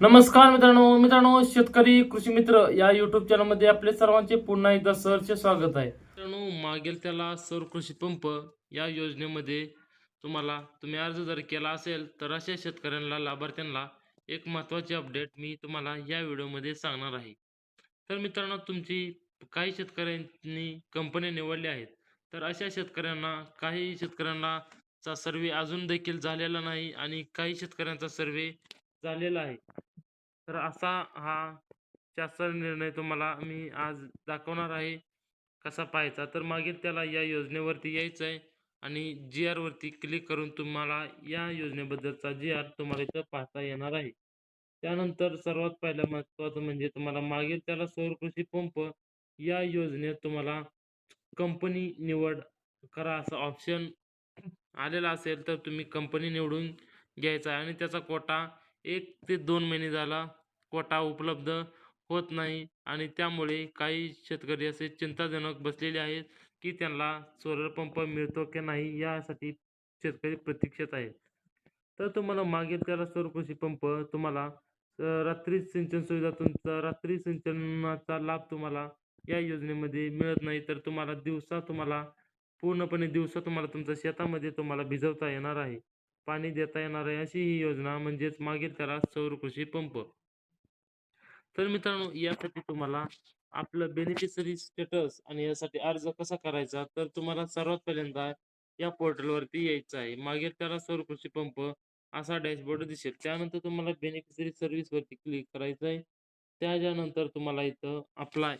नमस्कार मित्रांनो मित्रांनो शेतकरी कृषी मित्र या युट्यूब चॅनलमध्ये आपले सर्वांचे पुन्हा एकदा सरचे स्वागत आहे. मित्रांनो मागेल त्याला सौर कृषी पंप या योजनेमध्ये तुम्हाला तुम्ही अर्ज जर केला असेल तर अशा शेतकऱ्यांना लाभार्थ्यांना एक महत्त्वाची अपडेट मी तुम्हाला या व्हिडिओमध्ये सांगणार आहे. तर मित्रांनो तुमची काही शेतकऱ्यांनी कंपन्या निवडल्या आहेत तर अशा शेतकऱ्यांना काही शेतकऱ्यांना चा सर्वे अजून देखील झालेला नाही आणि काही शेतकऱ्यांचा सर्वे झालेला आहे. तर असा हा शासन निर्णय तुम्हाला मी आज दाखवणार आहे. कसा पाहायचा? तर मागील त्याला या योजनेवरती यायचं आहे आणि जी आर वरती क्लिक करून तुम्हाला या योजनेबद्दलचा जी आर तुम्हाला इथं पाहता येणार आहे. त्यानंतर सर्वात पहिलं महत्त्वाचं म्हणजे तुम्हाला मागील त्याला सौर कृषी पंप या योजनेत तुम्हाला कंपनी निवड करा असं ऑप्शन आलेला असेल तर तुम्ही कंपनी निवडून घ्यायचा आणि त्याचा कोटा एक ते दोन महिने झाला कोटा उपलब्ध होत नाही आणि त्यामुळे काही शेतकरी असे चिंताजनक बसलेले आहेत की त्यांना सोलर पंप मिळतो की नाही यासाठी शेतकरी प्रतीक्षेत आहेत. तर तुम्हाला मागेल त्याला सौर कृषी पंप तुम्हाला रात्री सिंचन सुविधा तुमचा रात्री सिंचनाचा लाभ तुम्हाला या योजनेमध्ये मिळत नाही. तर तुम्हाला दिवसा तुम्हाला पूर्णपणे दिवसा तुम्हाला तुमच्या शेतामध्ये तुम्हाला भिजवता येणार आहे. पाणी देता येणार आहे अशी ही योजना म्हणजेच मागील त्याला सौर कृषी पंप. तर मित्रांनो यासाठी तुम्हाला आपलं बेनिफिशरी स्टेटस आणि यासाठी अर्ज कसा करायचा तर तुम्हाला सर्वात पहिल्यांदा या पोर्टलवरती यायचं आहे. मागील त्याला सौर कृषी पंप असा डॅशबोर्ड दिसेल. त्यानंतर तुम्हाला बेनिफिशरी सर्व्हिसवरती क्लिक करायचं आहे. त्याच्यानंतर तुम्हाला इथं अप्लाय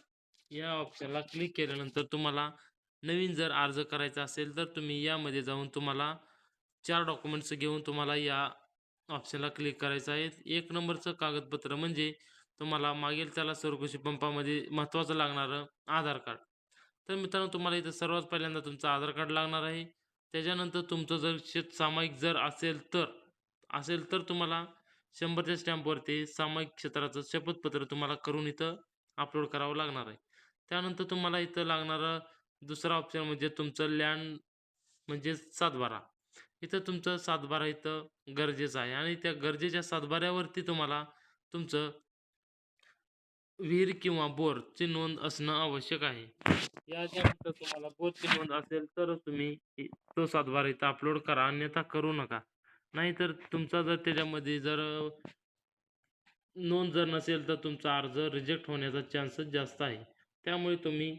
या ऑप्शनला क्लिक केल्यानंतर तुम्हाला नवीन जर अर्ज करायचा असेल तर तुम्ही यामध्ये जाऊन तुम्हाला चार डॉक्युमेंट्स घेऊन तुम्हाला या ऑप्शनला क्लिक करायचं आहे. एक नंबरचं कागदपत्र म्हणजे तुम्हाला मागील त्याला सरकृषी पंपामध्ये महत्त्वाचं लागणारं आधार कार्ड. तर मित्रांनो तुम्हाला इथं सर्वात पहिल्यांदा तुमचं आधार कार्ड लागणार आहे. त्याच्यानंतर तुमचं जर शेत सामायिक जर असेल तर असेल तर तुम्हाला शंभरच्या स्टॅम्पवरती सामायिक क्षेत्राचं शपथपत्र तुम्हाला करून इथं अपलोड करावं लागणार आहे. त्यानंतर तुम्हाला इथं लागणारं दुसरा ऑप्शन म्हणजे तुमचं लँड म्हणजे सातबारा. इथं तुमचं सातबारा इथं गरजेचं आहे. आणि त्या गरजेच्या सातबाऱ्यावरती तुम्हाला तुमचं विहीर किंवा बोरची नोंद असणं आवश्यक आहे. याच्यानंतर तुम्हाला बोरची नोंद असेल तरच तुम्ही तो सातबारा इथं अपलोड करा. अन्यथा करू नका. नाहीतर तुमचा जर त्याच्यामध्ये जर नोंद जर नसेल तर तुमचा अर्ज रिजेक्ट होण्याचा चान्सेस जास्त आहे. त्यामुळे तुम्ही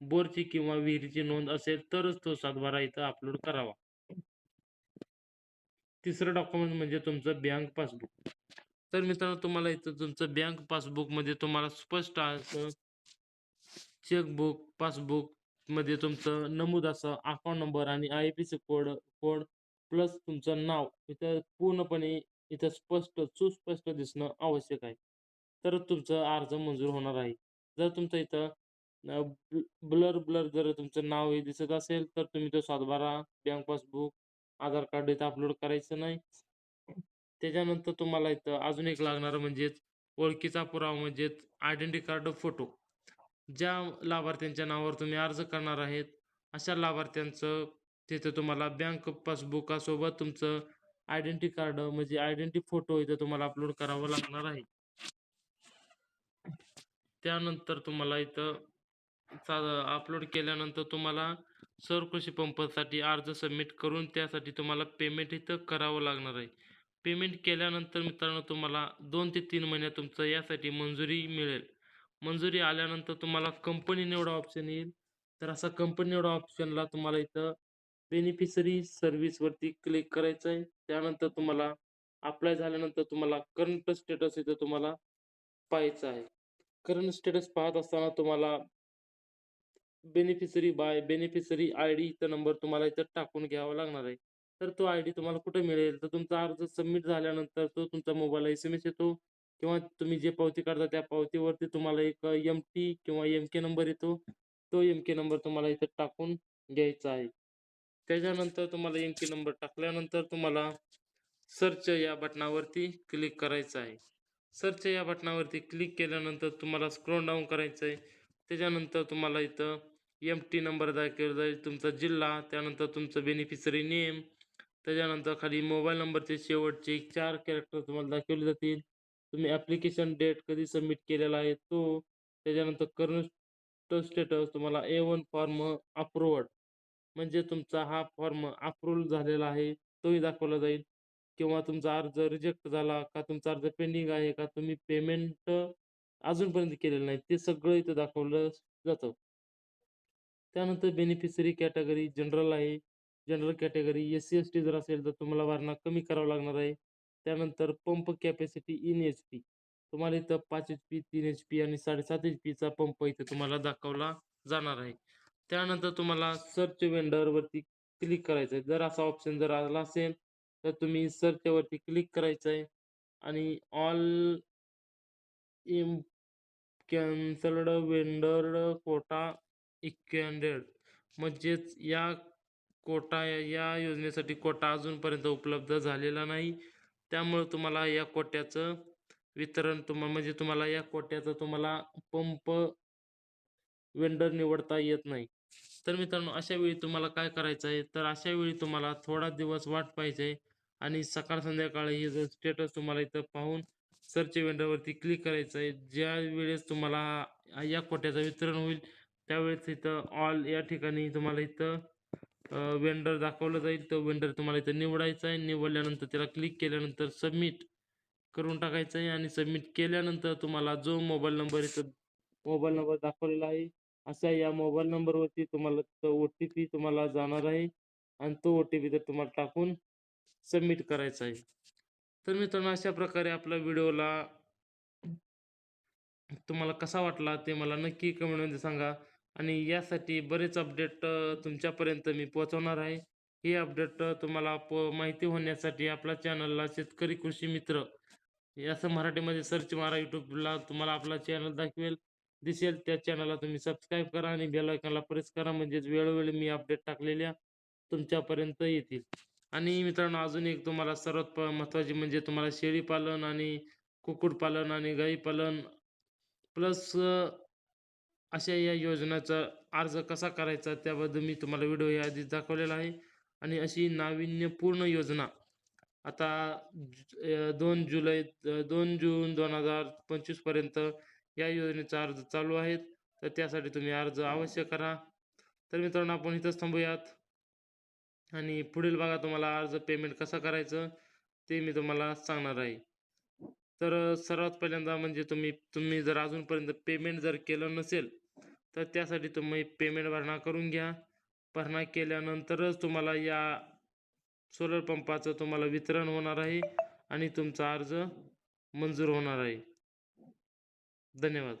बोरची किंवा विहिरीची नोंद असेल तरच तो सातबारा इथं अपलोड करावा. तिसरं डॉक्युमेंट म्हणजे तुमचं बँक पासबुक तर मित्रांनो तुम्हाला इथं तुमचं बँक पासबुकमध्ये तुम्हाला स्पष्ट असं चेकबुक पासबुकमध्ये तुमचं नमूद असं अकाउंट नंबर आणि I P C code code plus तुमचं नाव. इथं पूर्णपणे इथं स्पष्ट सुस्पष्ट दिसणं आवश्यक आहे. तर तुमचं अर्ज मंजूर होणार आहे. जर तुमचं इथं ब्लर ब्लर जर तुमचं नाव हे दिसत असेल तर तुम्ही तो सातबारा बँक पासबुक आधार कार्ड इथं अपलोड करायचं नाही. त्याच्यानंतर तुम्हाला इथं अजून एक लागणार म्हणजेच ओळखीचा पुरावा म्हणजेच आयडेंटी कार्ड फोटो. ज्या लाभार्थ्यांच्या नावावर तुम्ही अर्ज करणार आहेत अशा लाभार्थ्यांचं तिथं तुम्हाला बँक पासबुकासोबत तुमचं आयडेंटी कार्ड म्हणजे आयडेंटी फोटो इथं तुम्हाला अपलोड करावं लागणार आहे. त्यानंतर तुम्हाला इथं अपलोड केल्यानंतर तुम्हाला सौर कृषी पंपासाठी अर्ज सबमिट करून त्यासाठी तुम्हाला पेमेंट इथं करावं लागणार आहे. पेमेंट केल्यानंतर मित्रांनो तुम्हाला दोन ते तीन महिन्यात तुमचं यासाठी मंजुरी मिळेल. मंजुरी आल्यानंतर तुम्हाला कंपनी निवडा ऑप्शन येईल. तर असा कंपनी निवडा ऑप्शनला तुम्हाला इथं बेनिफिशरी सर्व्हिसवरती क्लिक करायचं आहे. त्यानंतर तुम्हाला अप्लाय झाल्यानंतर तुम्हाला करंट स्टेटस इथं तुम्हाला पाहायचं आहे. करंट स्टेटस पाहत असताना तुम्हाला बेनिफिशरी बाय बेनिफिशरी आय डीचा नंबर तुम्हाला इथं टाकून घ्यावा लागणार आहे. तर तो आय डी तुम्हाला कुठे मिळेल? तर तुमचा अर्ज सबमिट झाल्यानंतर तो तुमचा मोबाईल एस एम एस येतो किंवा तुम्ही जे पावती काढता त्या पावतीवरती तुम्हाला एक एम टी किंवा एम के नंबर येतो. तो एम के नंबर तुम्हाला इथं टाकून घ्यायचा आहे. त्याच्यानंतर तुम्हाला एम के नंबर टाकल्यानंतर तुम्हाला सर्च या बटनावरती क्लिक करायचं आहे. सर्च या बटनावरती क्लिक केल्यानंतर तुम्हाला स्क्रोल डाऊन करायचं आहे. त्याच्यानंतर तुम्हाला इथं एम टी नंबर दाखवला जाईल तुमचा जिल्हा त्यानंतर तुमचं बेनिफिशरी नेम त्याच्यानंतर खाली मोबाईल नंबरचे शेवटचे चार कॅरेक्टर तुम्हाला दाखवले जातील. तुम्ही ॲप्लिकेशन डेट कधी सबमिट केलेला आहे तो त्याच्यानंतर करंट स्टेटस तुम्हाला ए वन फॉर्म अप्रूव्हड म्हणजे तुमचा हा फॉर्म अप्रूव्ह झालेला आहे तोही दाखवला जाईल. किंवा तुमचा अर्ज रिजेक्ट झाला का तुमचा अर्ज पेंडिंग आहे का तुम्ही पेमेंट अजूनपर्यंत केलेलं नाही ते सगळं इथं दाखवलं जातं. त्यानंतर बेनिफिशरी कॅटेगरी जनरल आहे. General category S C S T जर असेल तर तुम्हाला वारणा कमी करावा लागणार आहे. त्यानंतर pump capacity in H P तुम्हाला इथं पाच एच पी तीन एच पी आणि साडेसात एच पीचा पंप इथे तुम्हाला दाखवला जाणार आहे. त्यानंतर तुम्हाला सर्च वेंडरवरती क्लिक करायचं आहे जर असा ऑप्शन जर आला असेल तर तुम्ही सर्चवरती क्लिक करायचं आहे आणि ऑल इम कॅन्सल्ड वेंडर कोटा एक्सटेंडेड म्हणजेच या कोटा या- योजनेसाठी कोटा अजूनपर्यंत उपलब्ध झालेला नाही. त्यामुळं तुम्हाला या कोट्याचं वितरण तुम्हा म्हणजे तुम्हाला या कोट्याचं तुम्हाला पंप वेंडर निवडता येत नाही. तर मित्रांनो अशा वेळी तुम्हाला काय करायचं आहे? तर अशा वेळी तुम्हाला थोडा दिवस वाट पाहिजे आहे आणि सकाळ संध्याकाळी हे जर स्टेटस तुम्हाला इथं पाहून सर्च वेंडरवरती क्लिक करायचं आहे ज्या वेळेस तुम्हाला या कोट्याचं वितरण होईल त्यावेळेस इथं ऑल या ठिकाणी तुम्हाला इथं वेंडर दाखवलं जाईल. तो वेंडर तुम्हाला इथं निवडायचा आहे. निवडल्यानंतर त्याला क्लिक केल्यानंतर सबमिट करून टाकायचं आहे. आणि सबमिट केल्यानंतर तुम्हाला जो मोबाईल नंबर इथं मोबाईल नंबर दाखवलेला आहे अशा या मोबाईल नंबरवरती तुम्हाला ओ टी पी तुम्हाला जाणार आहे. आणि तो ओ टी पी तर तुम्हाला टाकून सबमिट करायचा आहे. तर मित्रांनो अशा प्रकारे आपल्या व्हिडिओला तुम्हाला कसा वाटला ते मला नक्की कमेंटमध्ये सांगा. आणि यासाठी बरेच अपडेट तुमच्यापर्यंत मी पोहोचवणार आहे. हे अपडेट तुम्हाला प माहिती होण्यासाठी आपल्या चॅनलला शेतकरी कृषी मित्र असं मराठीमध्ये सर्च मारा यूट्यूबला तुम्हाला आपला चॅनल दाखवेल दिसेल. त्या चॅनलला तुम्ही सबस्क्राईब करा आणि बेलायकनला प्रेस करा. म्हणजेच वेळोवेळी मी अपडेट टाकलेल्या तुमच्यापर्यंत येतील. आणि मित्रांनो अजून एक तुम्हाला सर्वात महत्त्वाची म्हणजे तुम्हाला शेळी पालन आणि कुक्कुटपालन आणि गाई पालन प्लस अशा या योजनेचा अर्ज कसा करायचा त्याबद्दल मी तुम्हाला व्हिडिओ या आधीच दाखवलेला आहे. आणि अशी नाविन्यपूर्ण योजना आता दोन जुलै दोन जून दोन हजार पंचवीसपर्यंत या योजनेचा अर्ज चालू आहेत. तर त्यासाठी तुम्ही अर्ज अवश्य करा. तर मित्रांनो आपण इथंच थांबूयात. आणि पुढील भागात तुम्हाला अर्ज पेमेंट कसा करायचं ते मी तुम्हाला सांगणार आहे. तर सर्वात पहिल्यांदा म्हणजे तुम्ही तुम्ही जर अजूनपर्यंत पेमेंट जर केलं नसेल तर त्यासाठी तुम्ही पेमेंट भरणा करून घ्या. भरणा केल्यानंतरच तुम्हाला या सोलर पंपाचं तुम्हाला वितरण होणार आहे आणि तुमचा अर्ज मंजूर होणार आहे. धन्यवाद.